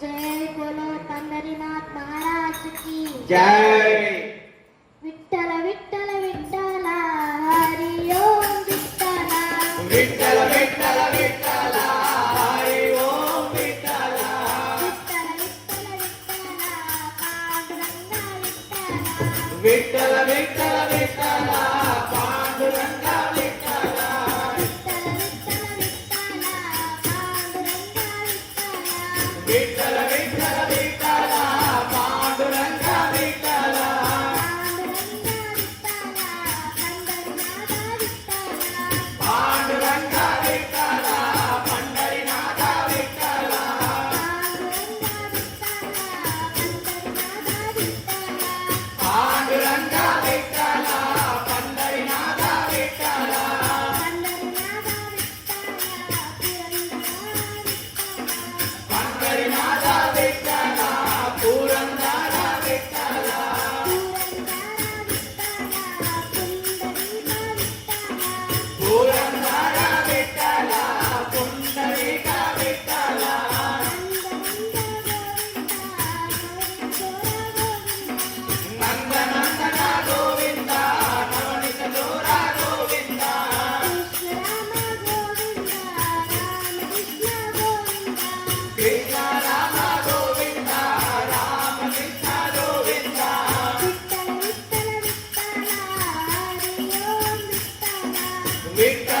जय बोलो पंडरीनाथ महाराज की जय विठ्ठल विठ्ठल विठ्ठल हरि ओम विठ्ठल विठ्ठल विठ्ठल विठ्ठल हरि ओम विठ्ठल विठ्ठल विठ्ठल विठ्ठल पांडुरंगा विठ्ठल विठ्ठल విఠల విఠల విఠలా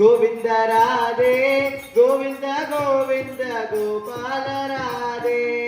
గోవింద రాధే గోవింద గోవింద గోపాల రాధే.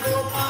Manuka.